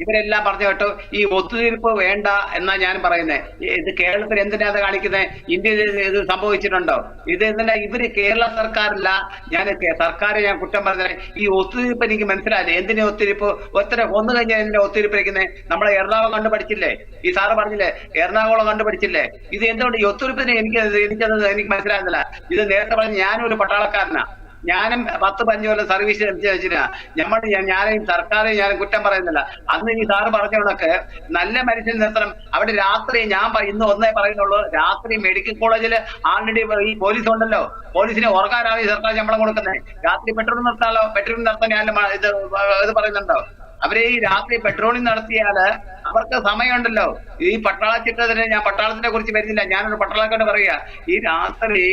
ഇവരെല്ലാം പറഞ്ഞു കേട്ടു ഈ ഒത്തുതീർപ്പ് വേണ്ട എന്നാ ഞാൻ പറയുന്നത് ഇത് കേരളത്തിൽ എന്തിനാ അത് കാണിക്കുന്നത് ഇന്ത്യയിൽ ഇത് സംഭവിച്ചിട്ടുണ്ടോ? ഇത് എന്തിനാ ഇവർ കേരള സർക്കാരല്ല? ഞാൻ സർക്കാരെ ഞാൻ കുറ്റം പറഞ്ഞത് ഈ ഒത്തുതീർപ്പ് എനിക്ക് മനസ്സിലായില്ല? എന്തിനാ ഒത്തുതീർപ്പ്? ഒത്തിരി ഒന്ന് കഴിഞ്ഞാൽ എന്തിനാ ഒത്തുതീർപ്പിരിക്കുന്നത് നമ്മളെ എറണാകുളം കണ്ടു പഠിച്ചില്ലേ ഈ സാറ് പറഞ്ഞില്ലേ എറണാകുളം കണ്ടു പഠിച്ചില്ലേ ഇത് എന്തുകൊണ്ട് ഈ ഒത്തുതീർപ്പിന് എനിക്ക് എനിക്കത് എനിക്ക് മനസ്സിലാകുന്നില്ല. ഇത് നേരത്തെ പറഞ്ഞ ഒരു പട്ടാളക്കാരനാ. ഞാനും പത്ത് പതിനഞ്ച് കൊല്ലം സർവീസ് വെച്ചില്ല നമ്മൾ ഞാനും സർക്കാരെ ഞാൻ കുറ്റം പറയുന്നില്ല. അന്ന് ഈ സാറ് പറഞ്ഞതൊക്കെ നല്ല മനുഷ്യൻ നിർത്തണം. അവിടെ രാത്രി ഞാൻ ഇന്ന് ഒന്നേ പറയുന്നുള്ളൂ. രാത്രി മെഡിക്കൽ കോളേജിൽ ആൾറെഡി ഈ പോലീസ് ഉണ്ടല്ലോ. പോലീസിനെ ഉറക്കാനാണ് ഈ സർക്കാർ ശമ്പളം കൊടുക്കുന്നത് രാത്രി പെട്രോൾ നിർത്താലോ? പെട്രോൾ നിർത്താൻ ഞാൻ ഇത് ഇത് പറയുന്നുണ്ടോ? അവരെ ഈ രാത്രി പെട്രോളിംഗ് നടത്തിയാൽ അവർക്ക് സമയമുണ്ടല്ലോ. ഈ പട്ടാളച്ചിട്ടതിന് ഞാൻ പട്ടാളത്തിനെ കുറിച്ച് വരുന്നില്ല. ഞാനൊരു പട്ടാളക്കാരോട് പറയുക. ഈ രാത്രി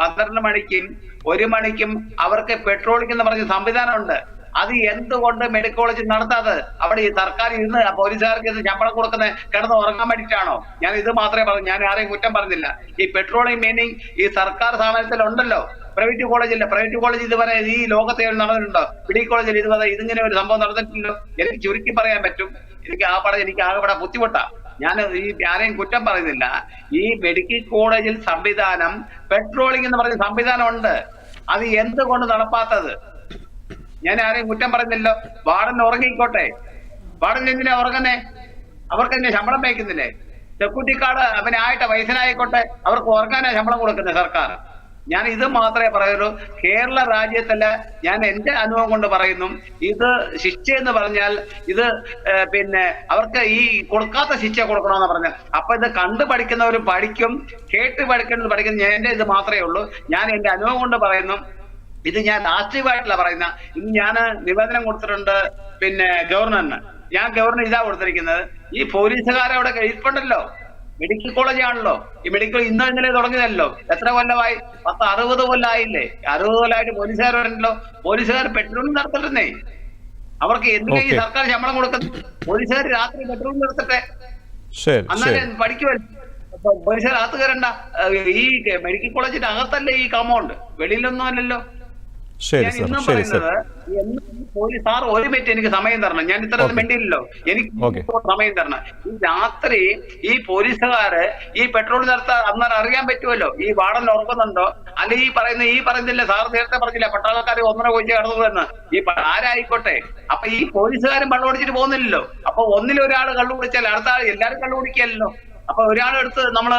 പന്ത്രണ്ട് മണിക്കും ഒരു മണിക്കും അവർക്ക് പെട്രോളിംഗ് എന്ന് പറഞ്ഞ സംവിധാനമുണ്ട്. അത് എന്തുകൊണ്ട് മെഡിക്കൽ കോളേജ് നടത്താതെ അവിടെ ഈ സർക്കാർ ഇന്ന് പോലീസുകാർക്ക് ഇത് ശമ്പളം കൊടുക്കുന്ന കിടന്ന് ഉറങ്ങാൻ വേണ്ടിയിട്ടാണോ? ഞാൻ ഇത് മാത്രമേ പറഞ്ഞു ഞാൻ ആരെയും കുറ്റം പറഞ്ഞില്ല. ഈ പെട്രോളിംഗ് മീനിങ് ഈ സർക്കാർ സ്ഥാപനത്തിൽ ഉണ്ടല്ലോ പ്രൈവറ്റ് കോളേജില്ല പ്രൈവറ്റ് കോളേജ് ഇതുവരെ ഈ ലോകത്തെ നടന്നിട്ടുണ്ടോ? പിടി കോളേജിൽ ഇതുവരെ ഇതിങ്ങനെ ഒരു സംഭവം നടന്നിട്ടുണ്ട് എനിക്ക് ചുരുക്കി പറയാൻ പറ്റും. എനിക്ക് ആ പടം എനിക്ക് ആകെപ്പെടെ ബുദ്ധിമുട്ടാ. ഞാൻ ഈ ആരെയും കുറ്റം പറയുന്നില്ല. ഈ മെഡിക്കൽ കോളേജിൽ സംവിധാനം പെട്രോളിംഗ് എന്ന് പറഞ്ഞ സംവിധാനം ഉണ്ട് അത് എന്തുകൊണ്ട് നടപ്പാത്തത്? ഞാൻ ആരെയും കുറ്റം പറയുന്നില്ലോ വാർഡൻ ഉറങ്ങിക്കോട്ടെ. വാർഡൻ എന്തിനാ ഉറങ്ങുന്നേ? അവർക്ക് എന്നെ ശമ്പളം വയ്ക്കുന്നില്ലേ സെക്യൂരിറ്റി കാർഡ് അവനായിട്ട് വയസ്സനായിക്കോട്ടെ അവർക്ക് ഉറങ്ങാനാ ശമ്പളം കൊടുക്കുന്നത് സർക്കാർ. ഞാൻ ഇത് മാത്രമേ പറയുള്ളൂ. കേരള രാജ്യത്തിൽ ഞാൻ എന്റെ അനുഭവം കൊണ്ട് പറയുന്നു. ഇത് ശിക്ഷ എന്ന് പറഞ്ഞാൽ ഇത് പിന്നെ അവർക്ക് ഈ കൊടുക്കാത്ത ശിക്ഷ കൊടുക്കണമെന്ന് പറഞ്ഞു അപ്പൊ ഇത് കണ്ടു പഠിക്കുന്നവർ പഠിക്കും കേട്ട് പഠിക്കുന്നത് പഠിക്കുന്ന ഞാൻ എന്റെ ഇത് മാത്രമേ ഉള്ളൂ. ഞാൻ എന്റെ അനുഭവം കൊണ്ട് പറയുന്നു. ഇത് ഞാൻ രാഷ്ട്രീയമായിട്ടല്ല പറയുന്ന. ഇന്ന് ഞാൻ നിവേദനം കൊടുത്തിട്ടുണ്ട് പിന്നെ ഗവർണറിന്. ഞാൻ ഗവർണർ ഇതാ കൊടുത്തിരിക്കുന്നത്. ഈ പോലീസുകാരെ അവിടെ ഇരിപ്പുണ്ടല്ലോ. മെഡിക്കൽ കോളേജ് ആണല്ലോ. ഈ മെഡിക്കൽ ഇന്നോ ഇന്നലെ തുടങ്ങിയതല്ലോ. എത്ര കൊല്ലമായി? പത്ത് അറുപത് കൊല്ലമായില്ലേ അറുപത് കൊല്ലമായിട്ട് പോലീസുകാരുണ്ടല്ലോ. പോലീസുകാർ പെട്രോൾ നടത്തരുന്നേ അവർക്ക് എന്തിനാ ഈ സർക്കാർ ശമ്പളം കൊടുക്കുന്നത്? പോലീസുകാർ രാത്രി പെട്രോൾ നടത്തട്ടെ. ശരി പഠിക്കുമല്ലോ പോലീസുകാർ അകത്ത് കയറണ്ട. ഈ മെഡിക്കൽ കോളേജിന്റെ അകത്തല്ലേ ഈ കമൗണ്ട് വെളിയിലൊന്നും അല്ലല്ലോ. ശരി ഞാൻ ശരി സർ. പോലീസ് സാർ ഒരു മിനിറ്റ് എനിക്ക് സമയം തരണം. ഞാൻ ഇത്ര മിണ്ടില്ലല്ലോ എനിക്ക് സമയം തരണം. ഈ രാത്രി ഈ പോലീസുകാര് ഈ പെട്രോൾ നിർത്താൻ അന്നേരം അറിയാൻ പറ്റുമല്ലോ? ഈ വാടൻ ഉറക്കുന്നുണ്ടോ അല്ലെ ഈ പറയുന്ന ഈ പറയുന്നില്ല സാർ നേരത്തെ പറഞ്ഞില്ല പട്ടാളക്കാർ ഒന്നര കൊച്ചു കടന്നതെന്ന്. ഈ ആരായിക്കോട്ടെ? അപ്പൊ ഈ പോലീസുകാരും കള്ളുപിടിച്ചിട്ട് പോകുന്നില്ലല്ലോ. അപ്പൊ ഒന്നിലൊരാൾ കള്ളുപിടിച്ചാൽ അടുത്ത ആൾ എല്ലാവരും കള്ളു കുടിക്കല്ലോ അപ്പൊ ഒരാളെടുത്ത് നമ്മൾ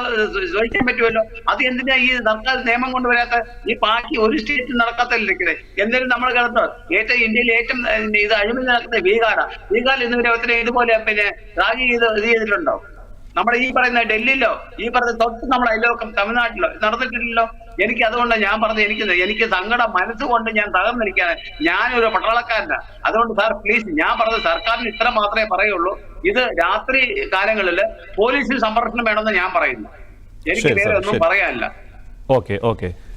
ചോദിക്കാൻ പറ്റുമല്ലോ? അത് എന്തിനാ ഈ സർക്കാർ നിയമം കൊണ്ടുവരാത്ത ഈ ബാക്കി ഒരു സ്റ്റേറ്റ് നടക്കാത്തല്ലേ എന്തായാലും നമ്മൾ കിടന്നോ? ഏറ്റവും ഇന്ത്യയിൽ ഏറ്റവും ഇത് അഴിമതി നടക്കുന്നത് ബീഹാറാ. ബീഹാറിൽ ഇന്നുവരെ ഒത്തിരി ഇതുപോലെ പിന്നെ റാഗി ഇത് ചെയ്തിട്ടുണ്ടോ? നമ്മുടെ ഈ പറയുന്ന ഡൽഹിയിലോ ഈ പറയുന്ന തൊട്ട് നമ്മുടെ അയലോക്കം തമിഴ്നാട്ടിലോ നടന്നിട്ടില്ലല്ലോ? എനിക്ക് അതുകൊണ്ട് ഞാൻ പറഞ്ഞത് എനിക്ക് എനിക്ക് സങ്കടം മനസ്സുകൊണ്ട് ഞാൻ തകർന്നിരിക്കുകയാണ് ഞാനൊരു പട്ടാളക്കാരനാ. അതുകൊണ്ട് സാർ പ്ലീസ് ഞാൻ പറഞ്ഞത് സർക്കാരിന് ഇത്ര മാത്രമേ പറയുള്ളൂ. ഇത് രാത്രി കാലങ്ങളിൽ പോലീസിൽ സംരക്ഷണം വേണമെന്ന് ഞാൻ പറയുന്നു. എനിക്ക് വേറെ ഒന്നും. പറയാനില്ല. Okay okay.